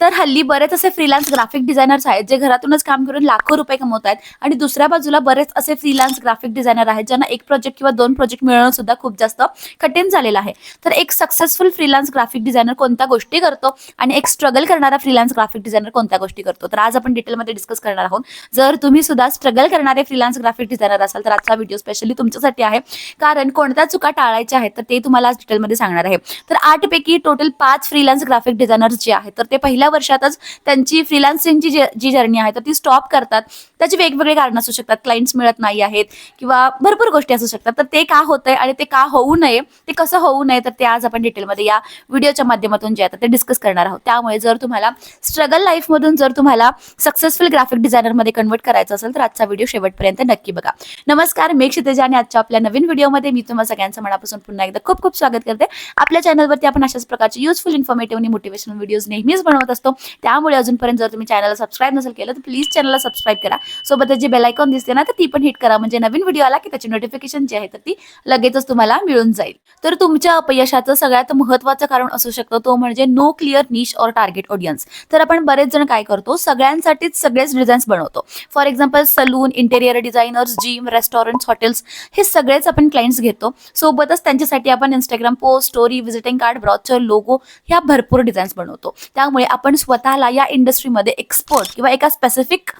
तर हल्ली बरेच असे फ्रीलान्स ग्राफिक डिझायनर्स आहेत जे घरातूनच काम करून लाखो रुपये कमवत आहेत आणि दुसऱ्या बाजूला बरेच असे फ्रीलान्स ग्राफिक डिझायनर आहेत ज्यांना एक प्रोजेक्ट किंवा दोन प्रोजेक्ट मिळणं सुद्धा खूप जास्त कठीण झालेलं आहे. तर एक सक्सेसफुल फ्रीलान्स ग्राफिक डिझायनर कोणत्या गोष्टी करतो आणि एक स्ट्रगल करणारा फ्रीलान्स ग्राफिक डिझायनर कोणत्या गोष्टी करतो? तर आज आपण डिटेलमध्ये डिस्कस करणार आहोत. जर तुम्ही सुद्धा स्ट्रगल करणारे फ्रीलान्स ग्राफिक डिझायनर असाल तर आजचा व्हिडिओ स्पेशली तुमच्यासाठी आहे. कारण कोणत्या चुका टाळायच्या आहेत तर ते तुम्हाला आज डिटेलमध्ये सांगणार आहे. तर आठपैकी टोटल पाच फ्रीलान्स ग्राफिक डिझायनर्स जे आहेत तर ते पहिल्या वर्षातच त्यांची फ्रीलान्सिंगची जी जी जर्नी आहे तर ती स्टॉप करतात. त्याची वेगवेगळे कारण असू शकतात. क्लायंट्स मिळत नाही आहेत किंवा भरपूर गोष्टी असू शकतात. तर ते का होतंय आणि ते का होऊ नये ते कसं होऊ नये तर ते आज आपण डिटेलमध्ये या व्हिडिओच्या माध्यमातून जे आहे ते डिस्कस करणार आहोत. त्यामुळे जर तुम्हाला स्ट्रगल लाईफमधून जर तुम्हाला सक्सेसफुल ग्राफिक डिझायनरमध्ये कन्वर्ट करायचं असेल तर आजचा व्हिडिओ शेवटपर्यंत नक्की बघा. नमस्कार मी क्षितेजा आणि आजच्या आपल्या नवीन व्हिडिओमध्ये मी तुम्हाला सगळ्यांचं मनापासून पुन्हा एकदा खूप खूप स्वागत करते. आपल्या चॅनलवरती आपण अशाच प्रकारचे युजफुल इन्फॉर्मेटिव्ह आणि मोटिवेशनल व्हिडिओज नेहमीच बनवत असतो. त्यामुळे अजूनपर्यंत जर तुम्ही चॅनलला सबस्क्राईब नसेल केलं तर प्लीज चॅनलला सबस्क्राईब करा. सोबतच जी बेलायकॉन दिसते ना तर ती पण हिट करा. म्हणजे नवीन व्हिडिओ आला की त्याची नोटिफिकेशन जी आहे तर ती लगेचच तुम्हाला मिळून जाईल. तर तुमच्या अपयशाचं सगळ्यात महत्त्वाचं कारण असू शकतं तो म्हणजे no clear niche or target audience तर आपण बरेच जण काय करतो सगळ्यांसाठीच सगळेच डिझाईन्स बनवतो. For example salon interior designers gym restaurants hotels हे सगळेच आपण क्लायंट्स घेतो. सोबतच त्यांच्यासाठी आपण Instagram post story visiting card brochure logo ह्या भरपूर डिझाईन्स बनवतो. त्यामुळे आपण स्वतःला या इंडस्ट्रीमध्ये एक्सपर्ट किंवा एका स्पेसिफिक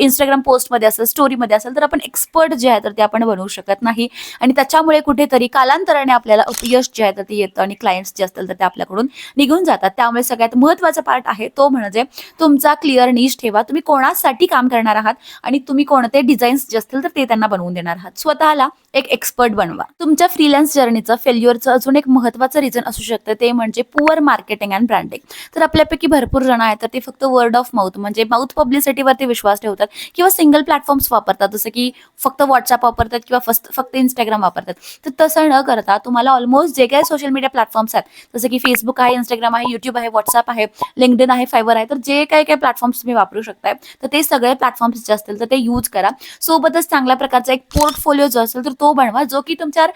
इंस्टाग्राम पोस्टमध्ये असेल स्टोरीमध्ये असेल तर आपण एक्सपर्ट जे आहे तर ते आपण बनवू शकत नाही. आणि त्याच्यामुळे कुठेतरी कालांतराने आपल्याला अपयश जे आहे तर ते येतं आणि क्लायंट्स जे असतील तर ते आपल्याकडून निघून जातात. त्यामुळे सगळ्यात महत्त्वाचा पार्ट आहे तो म्हणजे तुमचा क्लिअर नीश ठेवा. तुम्ही कोणासाठी काम करणार आहात आणि तुम्ही कोणते डिझाईन्स जे असतील तर ते त्यांना बनवून देणार आहात. स्वतःला एक एक्सपर्ट बनवा. तुमच्या फ्रीलान्स जर्नीचं फेल्युअरचं अजून एक महत्त्वाचं रिझन असू शकतं ते म्हणजे पुअर मार्केटिंग अँड ब्रँडिंग तर आपल्यापैकी की भरपूर जण आहेत तर ते फक्त वर्ड ऑफ माउथ म्हणजे माउथ पब्लिसिटीवरती विश्वास ठेवतात किंवा सिंगल प्लॅटफॉर्म्स वापरतात जसं की फक्त व्हॉट्सअप वापरतात किंवा फक्त फक्त इंस्टाग्राम वापरतात. तर तसं न करता तुम्हाला ऑलमोस्ट जे काही सोशल मीडिया प्लॅटफॉर्म्स आहेत जसं की फेसबुक आहे इंस्टाग्राम आहे युट्यूब आहे व्हॉट्सअप आहे लिंकडिन आहे फायबर आहे तर जे काही काही प्लॅटफॉर्म्स तुम्ही वापरू शकताय तर ते सगळे प्लॅटफॉर्म्स जे असतील तर ते यूज करा. सोबतच चांगल्या प्रकारचा एक पोर्टफोलिओ जो असेल तर तो बनवा जो की तुमच्या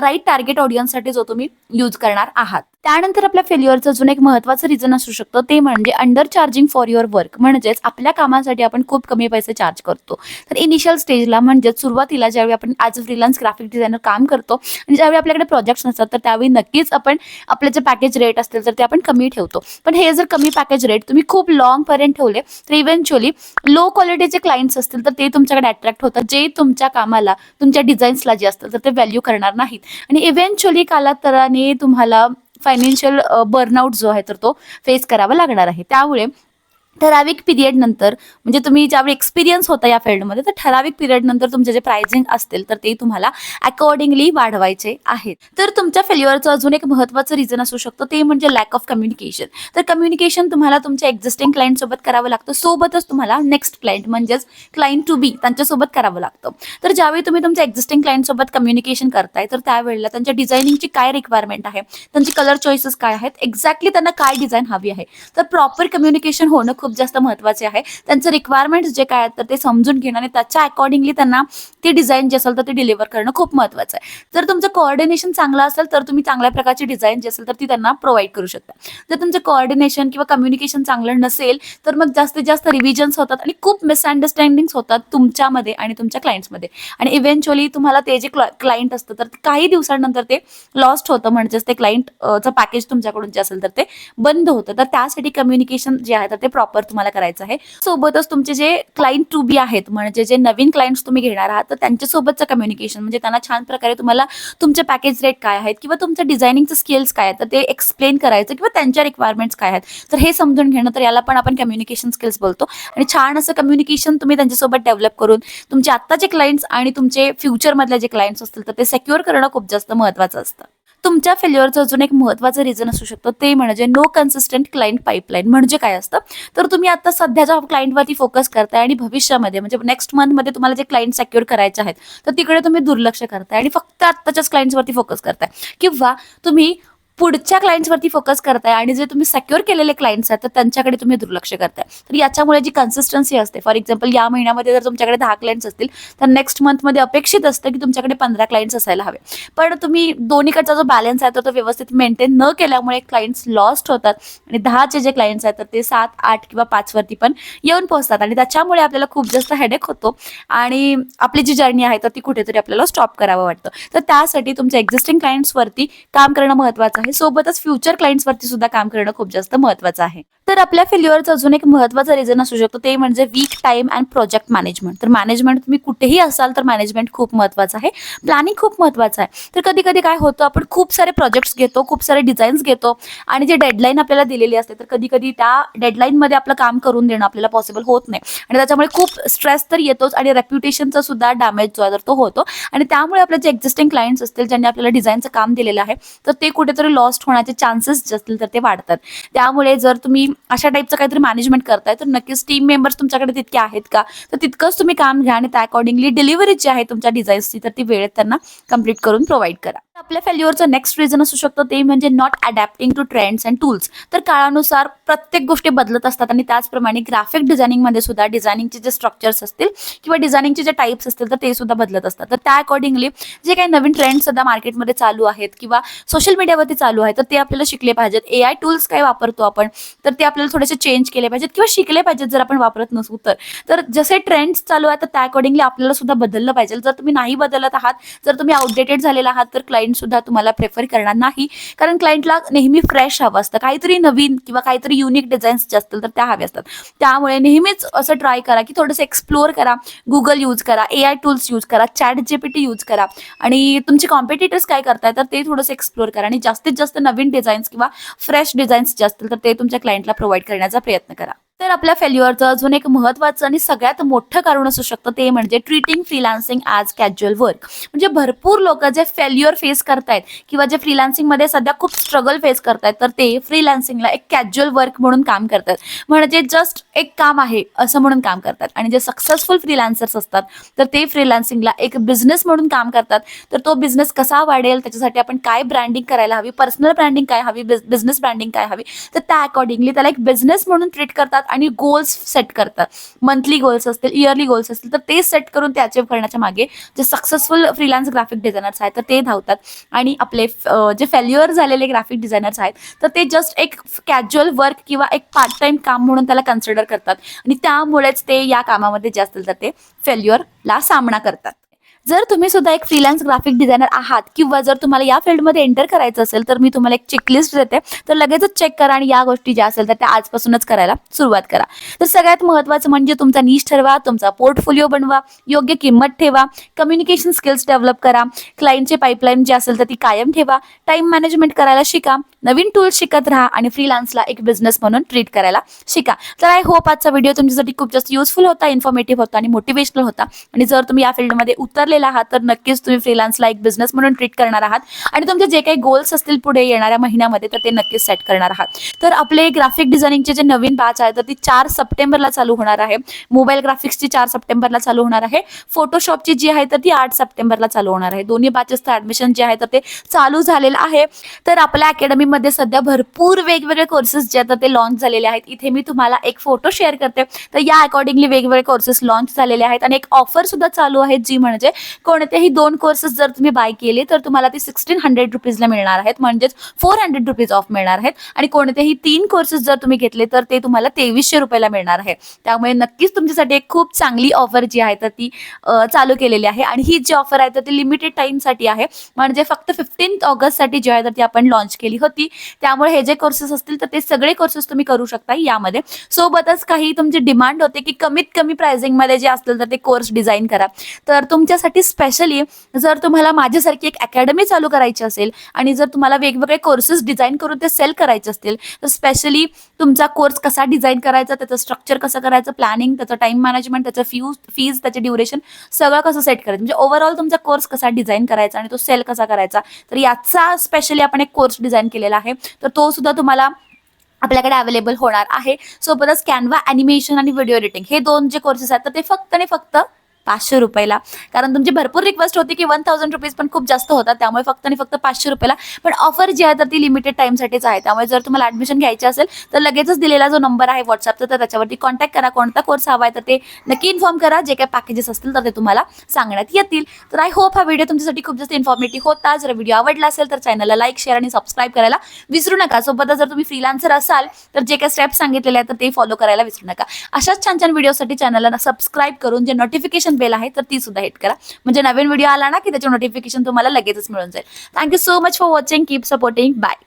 राईट टार्गेट ऑडियन्ससाठी जो तुम्ही यूज करणार आहात. त्यानंतर आपल्या फेल्युअरचं अजून एक महत्त्वाचं रिझन असू शकतं. ते म्हणजे under charging for your work म्हणजेच आपल्या कामासाठी आपण खूप कमी पैसे चार्ज करतो. तर इनिशियल स्टेजला म्हणजेच सुरुवातीला ज्यावेळी आपण as a freelance graphic designer काम करतो आणि ज्यावेळी आपल्याकडे प्रोजेक्ट्स नसतात तर त्यावेळी नक्कीच आपण आपले जे पॅकेज रेट असतील तर ते आपण कमी ठेवतो. पण हे जर कमी पॅकेज रेट तुम्ही खूप लॉंगपर्यंत ठेवले तर इव्हेंच्युअली लो क्वालिटीचे क्लायंट्स असतील तर ते तुमच्याकडे अट्रॅक्ट होतात. जे तुमच्या कामाला तुमच्या डिझाईन्सला जे असतात तर ते व्हॅल्यू करणार नाहीत. आणि इव्हेंच्युअली कालांतराने तुम्हाला फायनान्शियल बर्नआउट जो आहे तर तो फेस करावा लागणार आहे. त्यामुळे ठराविक पिरियड नंतर म्हणजे तुम्ही ज्यावेळी एक्सपिरियन्स होता या फील्डमध्ये तर ठराविक पिरियड नंतर तुमचे जे प्राइजिंग असतील तर ते तुम्हाला अकॉर्डिंगली वाढवायचे आहेत. तर तुमच्या फेल्युअरचं अजून एक महत्त्वाचं रिझन असू शकतं ते म्हणजे लॅक ऑफ कम्युनिकेशन तर कम्युनिकेशन तुम्हाला तुमच्या एक्झिस्टिंग क्लायंट सोबत करावं लागतं सोबतच तुम्हाला नेक्स्ट क्लायंट म्हणजेच क्लायंट टू बी त्यांच्यासोबत करावं लागतं. तर ज्यावेळी तुम्ही तुमच्या एक्झिस्टिंग क्लायंट सोबत कम्युनिकेशन करताय तर त्यावेळेला त्यांच्या डिझायनिंगची काय रिक्वायरमेंट आहे त्यांची कलर चॉईसेस काय आहेत एक्झॅक्टली त्यांना काय डिझाईन हवी आहे. तर प्रॉपर कम्युनिकेशन होणं खूप खूप जास्त महत्त्वाचे आहे. त्यांचं रिक्वायरमेंट्स जे काय आहेत तर ते समजून घेणं आणि त्याच्या अकॉर्डिंगली त्यांना ती डिझाईन जे असेल तर ते डिलिव्हर करणं खूप महत्त्वाचं आहे. जर तुमचं कोऑर्डिनेशन चांगलं असेल तर तुम्ही चांगल्या प्रकारची डिझाईन जी असेल तर ती त्यांना प्रोव्हाइड करू शकता. जर तुमचं कोऑर्डिनेशन किंवा कम्युनिकेशन चांगलं नसेल तर मग जास्तीत जास्त रिव्हिजन्स होतात आणि खूप मिसअंडरस्टँडिंग्स होतात तुमच्यामध्ये आणि तुमच्या क्लायंट्समध्ये आणि इव्हेंच्युअली तुम्हाला ते जे क्लायंट असतं तर काही दिवसांनंतर ते लॉस्ट होतं म्हणजेच ते क्लायंटचं पॅकेज तुमच्याकडून जे असेल तर ते बंद होतं. तर त्यासाठी कम्युनिकेशन जे आहे तर ते प्रॉपर तुम्हाला करायचं आहे. सोबतच तुमचे जे क्लायंट टू बी आहेत म्हणजे जे नवीन क्लायंट्स तुम्ही घेणार आहात तर त्यांच्यासोबतचं कम्युनिकेशन म्हणजे त्यांना छान प्रकारे तुम्हाला तुमचे पॅकेज रेट काय आहेत किंवा तुमच्या डिझायनिंगचे स्किल्स काय आहेत तर ते एक्सप्लेन करायचं किंवा त्यांच्या रिक्वायरमेंट्स काय आहेत. तर हे समजून घेणं तर याला पण आपण कम्युनिकेशन स्किल्स बोलतो. आणि छान असं कम्युनिकेशन तुम्ही त्यांच्यासोबत डेव्हलप करून तुमचे आत्ताचे क्लायंट्स आणि तुमचे फ्युचरमधले जे क्लायंट्स असतील तर ते सेक्युअर करणं खूप जास्त महत्त्वाचं असतं. तुमच्या फेल्युअरचं अजून एक महत्त्वाचं रिझन असू शकतं. ते म्हणजे नो कन्सिस्टंट क्लायंट पाईपलाईन म्हणजे काय असतं? तर तुम्ही आता सध्याच्या क्लायंटवरती फोकस करताय आणि भविष्यामध्ये म्हणजे नेक्स्ट मंथमध्ये तुम्हाला जे क्लायंट सेक्युअर करायचे आहेत तर तिकडे तुम्ही दुर्लक्ष करताय आणि फक्त आत्ताच्याच क्लायंट्सवरती फोकस करताय. किंवा तुम्ही पुढच्या क्लायंट्सवरती फोकस करताय आणि जे तुम्ही सेक्युअर केलेले क्लायंट्स आहेत तर त्यांच्याकडे तुम्ही दुर्लक्ष करताय. तर याच्यामुळे जी कन्सिस्टन्सी असते फॉर एक्झाम्पल या महिन्यामध्ये जर तुमच्याकडे दहा क्लायंट्स असतील तर नेक्स्ट मंथमध्ये अपेक्षित असतं की तुमच्याकडे पंधरा क्लायंट्स असायला हवे. पण तुम्ही दोन्हीकडचा जो बॅलन्स आहे तो तो व्यवस्थित मेंटेन न केल्यामुळे क्लायंट्स लॉस्ट होतात आणि दहाचे जे क्लायंट्स आहेत तर ते सात आठ किंवा पाचवरती पण येऊन पोहोचतात आणि त्याच्यामुळे आपल्याला खूप जास्त हेडेक होतो आणि आपली जी जर्नी आहे तर ती कुठेतरी आपल्याला स्टॉप करावं वाटतं. तर त्यासाठी तुमच्या एक्झिस्टिंग क्लायंट्सवरती काम करणं महत्त्वाचं आहे. सोबतच फ्युचर क्लायंट्सवरती सुद्धा काम करणं खूप जास्त महत्त्वाचं आहे. तर आपल्या फेल्युअरचं अजून एक महत्त्वाचं रिझन असू शकतो ते म्हणजे weak time and project management तर मॅनेजमेंट तुम्ही कुठेही असाल तर मॅनेजमेंट खूप महत्त्वाचं आहे. प्लॅनिंग खूप महत्त्वाचं आहे. तर कधी कधी काय होतं आपण खूप सारे प्रोजेक्ट्स घेतो खूप सारे डिझाईन्स घेतो आणि जे डेडलाईन आपल्याला दिलेली असते तर कधी कधी त्या डेडलाईनमध्ये आपलं काम करून देणं आपल्याला पॉसिबल होत नाही. आणि त्याच्यामुळे खूप स्ट्रेस तर येतोच आणि रेप्युटेशनचा सुद्धा डॅमेज जो आहे तर तो होतो. आणि त्यामुळे आपले जे एक्झिस्टिंग क्लायंट्स असतील ज्यांनी आपल्याला डिझाईनचं काम दिलेलं आहे तर ते कुठेतरी लॉस्ट होण्याचे चान्सेस जे असतील तर ते वाढतात. त्यामुळे जर तुम्ही अशा टाईपचं काहीतरी मॅनेजमेंट करताय तर नक्कीच टीम मेंबर्स तुमच्याकडे तितके आहेत का? तर तितकंच तुम्ही काम घ्या आणि त्या अकॉर्डिंगली डिलिव्हरी जी आहे तुमच्या डिझाईन्सची तर ती वेळेत त्यांना कंप्लीट करून प्रोव्हाइड करा. आपल्या फेल्युअरचं नेक्स्ट रिझन असू शकतं ते म्हणजे not adapting to trends and tools तर काळानुसार प्रत्येक गोष्टी बदलत असतात आणि त्याचप्रमाणे ग्राफिक डिझायनिंगमध्ये सुद्धा डिझायनिंगचे जे स्ट्रक्चर्स असतील किंवा डिझायनिंगचे जे टाईप्स असतील तर ते सुद्धा बदलत असतात. तर त्या अकॉर्डिंगली जे काही नवीन ट्रेंड्स सध्या मार्केटमध्ये चालू आहेत किंवा सोशल मीडियावरती चालू आहे तर ते आपल्याला शिकले पाहिजेत. ए आय टूल्स काय वापरतो आपण? तर ते आपल्याला थोडेसे चेंज केले पाहिजेत किंवा शिकले पाहिजेत जर आपण वापरत नसू तर. तर जसे ट्रेंड्स चालू आहेत तर त्या अकॉर्डिंगली आपल्याला सुद्धा बदललं पाहिजे जर तुम्ही नाही बदलत आहात जर तुम्ही आउटडेटेड झालेला आहात तर क्लायंट सुद्धा तुम्हाला प्रेफर करणार नाही. कारण क्लायंटला नेहमी फ्रेश हवं असतं. काहीतरी नवीन किंवा काहीतरी युनिक डिझाईन्स जे असतील तर त्या हव्या असतात. त्यामुळे नेहमीच असं ट्राय करा की थोडंसं एक्सप्लोअर करा. गुगल यूज करा. ए आय टूल्स यूज करा. चॅट जीपीटी यूज करा. आणि तुमचे कॉम्पिटिटर्स काय करताय तर ते थोडंसं एक्सप्लोअर करा. आणि जास्तीत जास्त नवीन डिझाईन्स किंवा फ्रेश डिझाईन्स जे असतील तर ते तुमच्या क्लायंटला प्रोव्हाइड करण्याचा प्रयत्न करा. तर आपल्या फेल्युअरचं अजून एक महत्त्वाचं आणि सगळ्यात मोठं कारण असू शकतं ते म्हणजे treating freelancing as casual work म्हणजे भरपूर लोक जे फेल्युअर फेस करतायत किंवा जे फ्रीलान्सिंगमध्ये सध्या खूप स्ट्रगल फेस करतायत तर ते फ्रीलान्सिंगला एक कॅज्युअल वर्क म्हणून काम करतात. म्हणजे जस्ट एक काम आहे असं म्हणून काम करतात. आणि जे सक्सेसफुल फ्रीलान्सर्स असतात तर ते फ्रीलान्सिंगला एक बिझनेस म्हणून काम करतात. तर तो बिझनेस कसा वाढेल त्याच्यासाठी आपण काय ब्रँडिंग करायला हवी पर्सनल ब्रँडिंग काय हवी बिझनेस ब्रँडिंग काय हवी तर त्या अकॉर्डिंगली त्याला एक बिझनेस म्हणून ट्रीट करतात. आणि गोल्स सेट करतात. मंथली गोल्स असतील इयरली गोल्स असतील तर ते सेट करून ते अचीव्ह करण्याच्या मागे जे सक्सेसफुल फ्रीलान्स ग्राफिक डिझायनर्स आहेत तर ते धावतात. आणि आपले जे फेल्युअर झालेले ग्राफिक डिझायनर्स आहेत तर ते जस्ट एक कॅज्युअल वर्क किंवा एक पार्ट टाइम काम म्हणून त्याला कन्सिडर करतात. आणि त्यामुळेच ते या कामामध्ये जे असतील तर ते फेल्युअरला सामना करतात. जर तुम्ही सुद्धा एक फ्रीलान्स ग्राफिक डिझायनर आहात किंवा जर तुम्हाला या फील्डमध्ये एंटर करायचं असेल तर मी तुम्हाला एक चेकलिस्ट देते. तर लगेचच चेक करा आणि या गोष्टी ज्या असेल तर त्या आजपासूनच करायला सुरुवात करा. तर सगळ्यात महत्त्वाचं म्हणजे तुमचा नीश ठरवा तुमचा पोर्टफोलिओ बनवा योग्य किंमत ठेवा कम्युनिकेशन स्किल्स डेव्हलप करा क्लायंटचे पाईपलाईन जे असेल तर ती कायम ठेवा टाइम मॅनेजमेंट करायला शिका नवीन टूल्स शिकत राहा आणि फ्रीलान्सला एक बिझनेस म्हणून ट्रीट करायला शिका. तर आय होप आजचा व्हिडिओ तुमच्यासाठी खूप जास्त युजफुल होता इन्फॉर्मेटिव्ह होता आणि मोटिवेशनल होता. आणि जर तुम्ही या फील्डमध्ये उतरले उतरलेला आहात तर नक्कीच तुम्ही फ्रीलान्सला एक बिझनेस म्हणून ट्रीट करणार आहात. आणि तुमचे जे काही गोल्स असतील पुढे येणाऱ्या महिन्यामध्ये तर ते नक्कीच सेट करणार आहात. तर आपले ग्राफिक डिझायनिंगचे जे नवीन बॅच आहे तर ती चार सप्टेंबरला चालू होणार आहे. मोबाईल ग्राफिक्सची चार सप्टेंबरला चालू होणार आहे. फोटोशॉपची जी आहे तर ती आठ सप्टेंबरला चालू होणार आहे. दोन्ही बॅचेसचं ऍडमिशन जे आहे तर ते चालू झालेलं आहे. तर आपल्या अकॅडमीमध्ये सध्या भरपूर वेगवेगळे कोर्सेस जे आहेत तर ते लॉन्च झालेले आहेत. इथे मी तुम्हाला एक फोटो शेअर करते. तर या अकॉर्डिंगली वेगवेगळे कोर्सेस लॉन्च झालेले आहेत. आणि एक ऑफर सुद्धा चालू आहे जी म्हणजे कोणतेही दोन कोर्सेस जर तुम्ही बाय केले तर तुम्हाला ते सिक्स्टीन हंड्रेड रुपीजला मिळणार आहेत. म्हणजेच फोर हंड्रेड रुपीज ऑफ मिळणार आहेत. आणि कोणतेही तीन कोर्सेस जर तुम्ही घेतले तर ते तुम्हाला तेवीसशे रुपयाला मिळणार आहे. त्यामुळे नक्कीच तुमच्यासाठी एक खूप चांगली ऑफर जी आहे तर ती चालू केलेली आहे. आणि ही जी ऑफर आहे तर ती लिमिटेड टाईमसाठी आहे. म्हणजे फक्त फिफ्टीन ऑगस्टसाठी जी आहे तर ती आपण लॉन्च केली होती. त्यामुळे हे जे कोर्सेस असतील तर ते सगळे कोर्सेस तुम्ही करू शकता यामध्ये. सोबतच काही तुमची डिमांड होते की कमीत कमी प्राइसिंगमध्ये जे असतील तर ते कोर्स डिझाईन करा. तर तुमच्यासाठी स्पेशली जर तुम्हाला माझ्यासारखी एक अकॅडमी चालू करायची असेल आणि जर तुम्हाला वेगवेगळे कोर्सेस डिझाईन करून ते सेल करायचे असतील तर स्पेशली तुमचा कोर्स कसा डिझाईन करायचा त्याचं स्ट्रक्चर कसं करायचं प्लॅनिंग त्याचं टाइम मॅनेजमेंट त्याचं फ्यूज फीज त्याचे ड्युरेशन सगळं कसं सेट करायचं? म्हणजे ओव्हरऑल तुमचा कोर्स कसा डिझाईन करायचा आणि तो सेल कसा करायचा? तर याचा स्पेशली आपण एक कोर्स डिझाईन केलेला आहे. तर तो सुद्धा तुम्हाला आपल्याकडे अवेलेबल होणार आहे. सोबतच कॅनवा ॲनिमेशन आणि व्हिडिओ एडिटिंग हे दोन जे कोर्सेस आहेत तर ते फक्त आणि फक्त पाचशे रुपयाला. कारण तुमची भरपूर रिक्वेस्ट होती की वन थाउजंड रुपीज पण खूप जास्त होता त्यामुळे फक्त आणि फक्त पाचशे रुपयाला. पण ऑफर जी आहे तर ती लिमिटेड टाईमसाठीच आहे. त्यामुळे जर तुम्हाला ॲडमिशन घ्यायची असेल तर लगेचच दिलेला जो नंबर आहे व्हॉट्सअपचा तर त्याच्यावरती कॉन्टॅक्ट करा. कोणता कोर्स हवा आहे तर ते नक्की इन्फॉर्म करा. जे काही पॅकेजेस असतील तर ते तुम्हाला सांगण्यात येतील. तर आय होप हा व्हिडिओ तुमच्यासाठी खूप जास्त इन्फॉर्मेटिव्ह होता. जर व्हिडिओ आवडला असेल तर चॅनलला लाईक शेअर आणि सबस्क्राईब करायला विसरू नका. सोबतच जर तुम्ही फ्रीलान्सर असाल तर जे काही स्टेप्स सांगितलेले आहेत तर ते फॉलो करायला विसरू नका. अशाच छान छान व्हिडिओसाठी चॅनलला सबस्क्राईब करून जे नोटिफिकेशन बेल आहे तर ती सुद्धा हिट करा. म्हणजे नवीन व्हिडिओ आला ना की त्याचे नोटिफिकेशन तुम्हाला लगेचच मिळून जाईल. Thank you so much for watching keep supporting bye